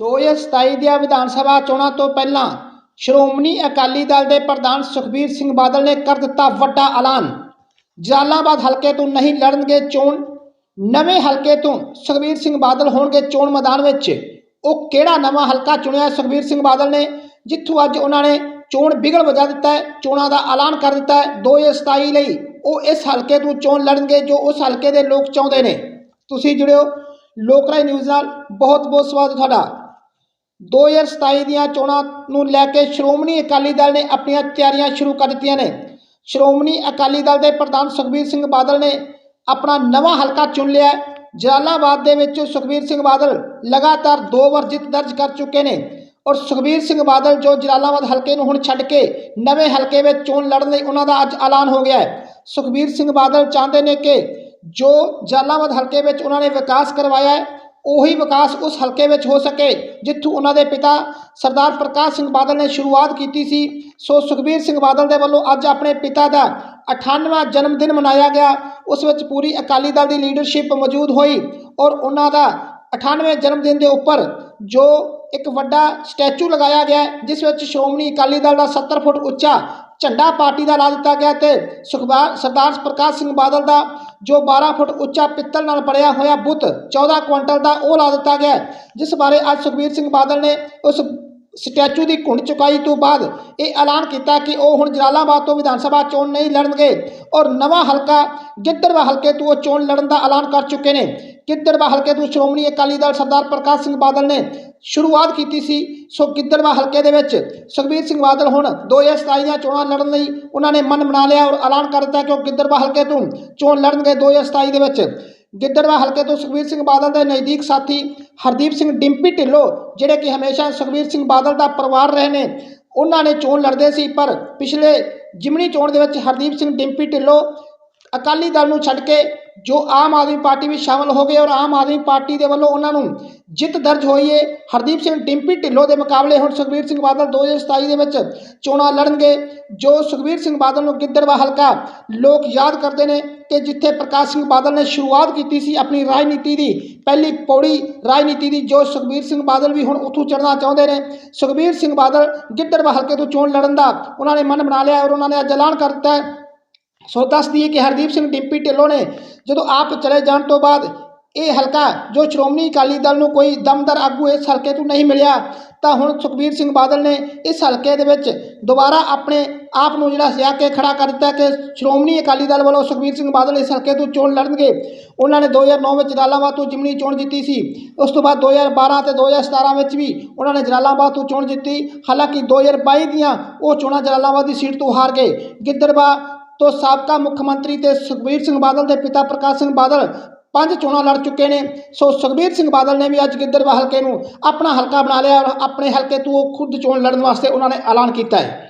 2027 ਦੀਆਂ ਵਿਧਾਨ ਸਭਾ ਚੋਣਾਂ ਤੋਂ ਪਹਿਲਾਂ ਸ਼੍ਰੋਮਣੀ ਅਕਾਲੀ ਦਲ ਦੇ ਪ੍ਰਧਾਨ ਸੁਖਬੀਰ ਸਿੰਘ ਬਾਦਲ ਨੇ ਕਰ ਦਿੱਤਾ ਵੱਡਾ ਐਲਾਨ। ਜਲਾਲਾਬਾਦ ਹਲਕੇ ਤੋਂ ਨਹੀਂ ਲੜਨਗੇ ਚੋਣ। ਨਵੇਂ ਹਲਕੇ ਤੋਂ ਸੁਖਬੀਰ ਸਿੰਘ ਬਾਦਲ ਹੋਣਗੇ ਚੋਣ ਮੈਦਾਨ ਵਿੱਚ। ਉਹ ਕਿਹੜਾ ਨਵਾਂ ਹਲਕਾ ਚੁਣਿਆ ਸੁਖਬੀਰ ਸਿੰਘ ਬਾਦਲ ਨੇ? ਜਿੱਥੋਂ ਅੱਜ ਉਹਨਾਂ ਨੇ ਚੋਣ ਬਿਗਲ ਵਜਾ ਦਿੱਤਾ ਹੈ, ਚੋਣਾਂ ਦਾ ਐਲਾਨ ਕਰ ਦਿੱਤਾ ਹੈ। 2027 ਲਈ ਉਹ ਇਸ ਹਲਕੇ ਤੋਂ ਚੋਣ ਲੜਨਗੇ ਜੋ ਉਸ ਹਲਕੇ ਦੇ ਲੋਕ ਚਾਹੁੰਦੇ ਨੇ। ਤੁਸੀਂ ਜੁੜਿਓ ਲੋਕਰਾਈ ਨਿਊਜ਼ ਨਾਲ। ਬਹੁਤ ਬਹੁਤ ਸਵਾਗਤ ਤੁਹਾਡਾ। 2027 ਦੀਆਂ ਚੋਣਾਂ ਨੂੰ ਲੈ ਕੇ ਸ਼੍ਰੋਮਣੀ ਅਕਾਲੀ ਦਲ ਨੇ ਆਪਣੀਆਂ ਤਿਆਰੀਆਂ ਸ਼ੁਰੂ ਕਰ ਦਿੱਤੀਆਂ ਨੇ। ਸ਼੍ਰੋਮਣੀ ਅਕਾਲੀ ਦਲ ਦੇ ਪ੍ਰਧਾਨ ਸੁਖਬੀਰ ਸਿੰਘ ਬਾਦਲ ਨੇ ਆਪਣਾ ਨਵਾਂ ਹਲਕਾ ਚੁਣ ਲਿਆ ਜਲਾਲਾਬਾਦ ਦੇ ਵਿੱਚ ਸੁਖਬੀਰ ਸਿੰਘ ਬਾਦਲ ਲਗਾਤਾਰ ਦੋ ਵਾਰ ਜਿੱਤ ਦਰਜ ਕਰ ਚੁੱਕੇ ਨੇ ਔਰ ਸੁਖਬੀਰ ਸਿੰਘ ਬਾਦਲ ਜੋ ਜਲਾਲਾਬਾਦ ਹਲਕੇ ਨੂੰ ਹੁਣ ਛੱਡ ਕੇ ਨਵੇਂ ਹਲਕੇ ਵਿੱਚ ਚੋਣ ਲੜਨ ਲਈ ਉਹਨਾਂ ਦਾ ਅੱਜ ਐਲਾਨ ਹੋ ਗਿਆ ਹੈ। ਸੁਖਬੀਰ ਸਿੰਘ ਬਾਦਲ ਚਾਹੁੰਦੇ ਨੇ ਕਿ ਜੋ ਜਲਾਲਾਬਾਦ ਹਲਕੇ ਵਿੱਚ ਉਹਨਾਂ ਨੇ ਵਿਕਾਸ ਕਰਵਾਇਆ ਹੈ ਉਹੀ ਵਿਕਾਸ ਉਸ ਹਲਕੇ ਵਿੱਚ ਹੋ ਸਕੇ, ਜਿੱਥੋਂ ਉਹਨਾਂ ਦੇ ਪਿਤਾ ਸਰਦਾਰ ਪ੍ਰਕਾਸ਼ ਸਿੰਘ ਬਾਦਲ ਨੇ ਸ਼ੁਰੂਆਤ ਕੀਤੀ ਸੀ। ਸੋ ਸੁਖਬੀਰ ਸਿੰਘ ਬਾਦਲ ਦੇ ਵੱਲੋਂ ਅੱਜ ਆਪਣੇ ਪਿਤਾ ਦਾ 98ਵਾਂ ਜਨਮ ਦਿਨ ਮਨਾਇਆ ਗਿਆ। ਉਸ ਵਿੱਚ ਪੂਰੀ ਅਕਾਲੀ ਦਲ ਦੀ ਲੀਡਰਸ਼ਿਪ ਮੌਜੂਦ ਹੋਈ ਔਰ ਉਹਨਾਂ ਦਾ 98ਵੇਂ ਜਨਮ ਦਿਨ ਦੇ ਉੱਪਰ ਜੋ ਇੱਕ ਵੱਡਾ ਸਟੈਚੂ ਲਗਾਇਆ ਗਿਆ, ਜਿਸ ਵਿੱਚ ਸ਼੍ਰੋਮਣੀ ਅਕਾਲੀ ਦਲ ਦਾ 70 ਫੁੱਟ ਉੱਚਾ ਝੰਡਾ ਪਾਰਟੀ ਦਾ ਲਾ ਦਿੱਤਾ ਗਿਆ ਤੇ ਸੁਖਬਾਰ ਸਰਦਾਰ ਪ੍ਰਕਾਸ਼ ਸਿੰਘ ਬਾਦਲ ਦਾ ਜੋ 12 ਫੁੱਟ ਉੱਚਾ ਪਿੱਤਲ ਨਾਲ ਬਣਿਆ ਹੋਇਆ ਬੁੱਤ 14 ਕੁਇੰਟਲ ਦਾ ਉਹ ਲਾ ਦਿੱਤਾ ਗਿਆ। ਜਿਸ ਬਾਰੇ ਅੱਜ ਸੁਖਬੀਰ ਸਿੰਘ ਬਾਦਲ ਨੇ ਉਸ ਸਟੈਚੂ ਦੀ ਘੁੰਡ ਚੁਕਾਈ ਤੋਂ ਬਾਅਦ ਇਹ ਐਲਾਨ ਕੀਤਾ ਕਿ ਉਹ ਹੁਣ ਜਲਾਲਾਬਾਦ ਤੋਂ ਵਿਧਾਨ ਸਭਾ ਚੋਣ ਨਹੀਂ ਲੜਨਗੇ ਔਰ ਨਵਾਂ ਹਲਕਾ ਗਿੱਦੜਵਾ ਹਲਕੇ ਤੋਂ ਉਹ ਚੋਣ ਲੜਨ ਦਾ ਐਲਾਨ ਕਰ ਚੁੱਕੇ ਨੇ। ਗਿੱਦੜਵਾ ਹਲਕੇ ਤੋਂ ਸ਼੍ਰੋਮਣੀ ਅਕਾਲੀ ਦਲ ਸਰਦਾਰ ਪ੍ਰਕਾਸ਼ ਸਿੰਘ ਬਾਦਲ ਨੇ ਸ਼ੁਰੂਆਤ ਕੀਤੀ ਸੀ। ਸੋ ਗਿੱਦੜਵਾ ਹਲਕੇ ਦੇ ਵਿੱਚ ਸੁਖਬੀਰ ਸਿੰਘ ਬਾਦਲ ਹੁਣ 2027 ਦੀਆਂ ਚੋਣਾਂ ਲੜਨ ਲਈ ਉਹਨਾਂ ਨੇ ਮਨ ਬਣਾ ਲਿਆ ਔਰ ਐਲਾਨ ਕਰ ਦਿੱਤਾ ਕਿ ਉਹ ਗਿੱਦੜਵਾ ਹਲਕੇ ਤੋਂ ਚੋਣ ਲੜਨਗੇ 2027 ਦੇ ਵਿੱਚ। ਗਿੱਦੜਵਾ ਹਲਕੇ ਤੋਂ ਸੁਖਬੀਰ ਸਿੰਘ ਬਾਦਲ ਦੇ ਨਜ਼ਦੀਕ ਸਾਥੀ ਹਰਦੀਪ ਸਿੰਘ ਡਿੰਪੀ ਢਿੱਲੋਂ, ਜਿਹੜੇ ਕਿ ਹਮੇਸ਼ਾ ਸੁਖਬੀਰ ਸਿੰਘ ਬਾਦਲ ਦਾ ਪਰਿਵਾਰ ਰਹੇ ਨੇ, ਉਹਨਾਂ ਨੇ ਚੋਣ ਲੜਦੇ ਸੀ। ਪਰ ਪਿਛਲੇ ਜਿਮਣੀ ਚੋਣ ਦੇ ਵਿੱਚ ਹਰਦੀਪ ਸਿੰਘ ਡਿੰਪੀ ਢਿੱਲੋਂ ਅਕਾਲੀ ਦਲ ਨੂੰ ਛੱਡ ਕੇ ਜੋ ਆਮ ਆਦਮੀ ਪਾਰਟੀ ਵਿੱਚ ਸ਼ਾਮਲ ਹੋ ਗਏ ਔਰ ਆਮ ਆਦਮੀ ਪਾਰਟੀ ਦੇ ਵੱਲੋਂ ਉਹਨਾਂ ਨੂੰ ਜਿੱਤ ਦਰਜ ਹੋਈ ਹੈ ਹਰਦੀਪ ਸਿੰਘ ਡਿੰਪੀ ਢਿੱਲੋਂ ਦੇ ਮੁਕਾਬਲੇ ਹੁਣ ਸੁਖਬੀਰ ਸਿੰਘ ਬਾਦਲ 2027 ਦੇ ਵਿੱਚ ਚੋਣਾਂ ਲੜਨਗੇ, ਜੋ ਸੁਖਬੀਰ ਸਿੰਘ ਬਾਦਲ ਨੂੰ ਗਿੱਦੜਵਾ ਹਲਕਾ ਲੋਕ ਯਾਦ ਕਰਦੇ ਨੇ ਕਿ ਜਿੱਥੇ ਪ੍ਰਕਾਸ਼ ਸਿੰਘ ਬਾਦਲ ਨੇ ਸ਼ੁਰੂਆਤ ਕੀਤੀ ਸੀ ਆਪਣੀ ਰਾਜਨੀਤੀ ਦੀ, ਪਹਿਲੀ ਪੌੜੀ ਰਾਜਨੀਤੀ ਦੀ, ਜੋ ਸੁਖਬੀਰ ਸਿੰਘ ਬਾਦਲ ਵੀ ਹੁਣ ਉੱਥੋਂ ਚੜ੍ਹਨਾ ਚਾਹੁੰਦੇ ਨੇ। ਸੁਖਬੀਰ ਸਿੰਘ ਬਾਦਲ ਗਿੱਦੜਵਾ ਹਲਕੇ ਤੋਂ ਚੋਣ ਲੜਨ ਦਾ ਉਹਨਾਂ ਨੇ ਮਨ ਬਣਾ ਲਿਆ ਔਰ ਉਹਨਾਂ ਨੇ ਅੱਜ ਐਲਾਨ ਕਰ ਦਿੱਤਾ ਹੈ। ਸੋ ਦੱਸ ਦਈਏ ਕਿ ਹਰਦੀਪ ਸਿੰਘ ਡਿੰਪੀ ਢਿੱਲੋਂ ਨੇ ਜਦੋਂ ਆਪ ਚਲੇ ਜਾਣ ਤੋਂ ਬਾਅਦ ਇਹ ਹਲਕਾ ਜੋ ਸ਼੍ਰੋਮਣੀ ਅਕਾਲੀ ਦਲ ਨੂੰ ਕੋਈ ਦਮਦਾਰ ਆਗੂ ਇਸ ਹਲਕੇ ਤੋਂ ਨਹੀਂ ਮਿਲਿਆ, ਤਾਂ ਹੁਣ ਸੁਖਬੀਰ ਸਿੰਘ ਬਾਦਲ ਨੇ ਇਸ ਹਲਕੇ ਦੇ ਵਿੱਚ ਦੁਬਾਰਾ ਆਪਣੇ ਆਪ ਨੂੰ ਜਿਹੜਾ ਸਿਆ ਕੇ ਖੜਾ ਕਰ ਦਿੱਤਾ ਕਿ ਸ਼੍ਰੋਮਣੀ ਅਕਾਲੀ ਦਲ ਵੱਲੋਂ ਸੁਖਬੀਰ ਸਿੰਘ ਬਾਦਲ ਇਸ ਹਲਕੇ ਤੋਂ ਚੋਣ ਲੜਨਗੇ। ਉਹਨਾਂ ਨੇ 2009 ਵਿੱਚ ਜਲਾਲਾਬਾਦ ਤੋਂ ਜਿਮਨੀ ਚੋਣ ਜਿੱਤੀ ਸੀ। ਉਸ ਤੋਂ ਬਾਅਦ 2012 ਤੇ 2017 ਵਿੱਚ ਵੀ ਉਹਨਾਂ ਨੇ ਜਲਾਲਾਬਾਦ ਤੋਂ ਚੋਣ ਜਿੱਤੀ। ਹਾਲਾਂਕਿ 2022 ਦੀਆਂ ਉਹ ਚੋਣਾਂ ਜਲਾਲਾਬਾਦ ਦੀ ਸੀਟ ਤੋਂ ਹਾਰ ਗਏ। ਗਿੱਦੜਬਾ ਤੋਂ ਸਾਬਕਾ ਮੁੱਖ ਮੰਤਰੀ ਤੇ ਸੁਖਬੀਰ ਸਿੰਘ ਬਾਦਲ ਦੇ ਪਿਤਾ ਪ੍ਰਕਾਸ਼ ਸਿੰਘ ਬਾਦਲ ਪੰਜ ਚੋਣਾਂ ਲੜ ਚੁੱਕੇ ਨੇ। ਸੋ ਸੁਖਬੀਰ ਸਿੰਘ ਬਾਦਲ ਨੇ ਵੀ ਅੱਜ ਗਿੱਦੜਵਾ ਹਲਕੇ ਨੂੰ ਆਪਣਾ ਹਲਕਾ ਬਣਾ ਲਿਆ ਔਰ ਆਪਣੇ ਹਲਕੇ ਤੋਂ ਉਹ ਖੁਦ ਚੋਣ ਲੜਨ ਵਾਸਤੇ ਉਹਨਾਂ ਨੇ ਐਲਾਨ ਕੀਤਾ ਹੈ।